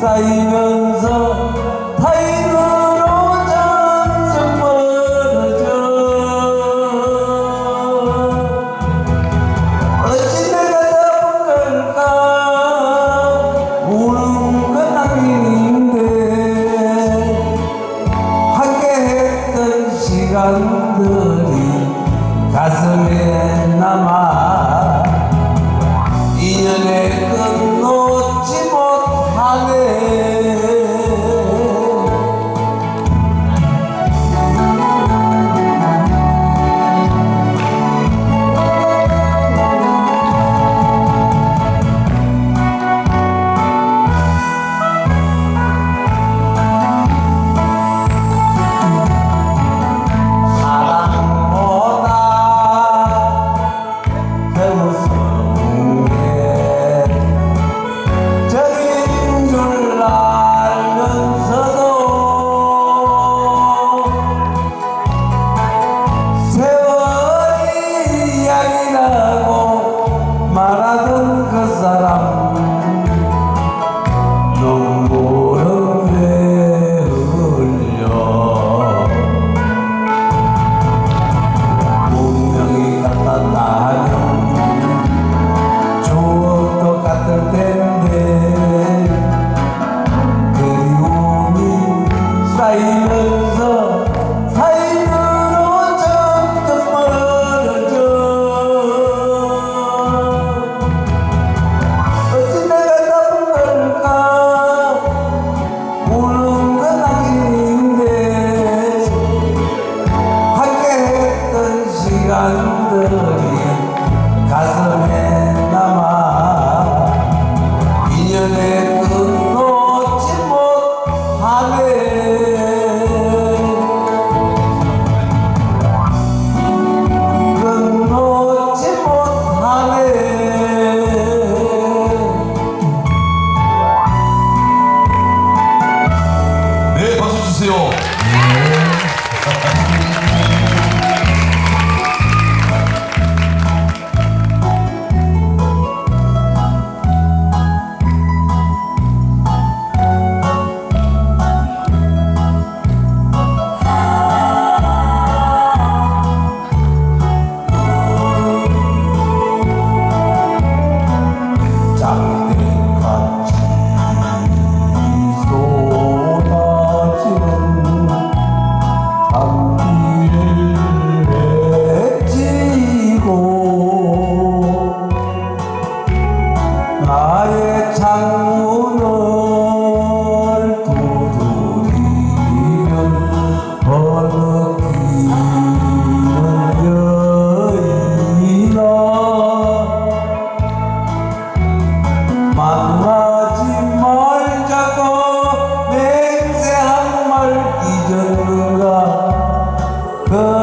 在远 시간들이 가슴에 남아 인연의 끝 놓지 못하게. 끝 놓지 못하게. 네 박수 주세요. 네. But.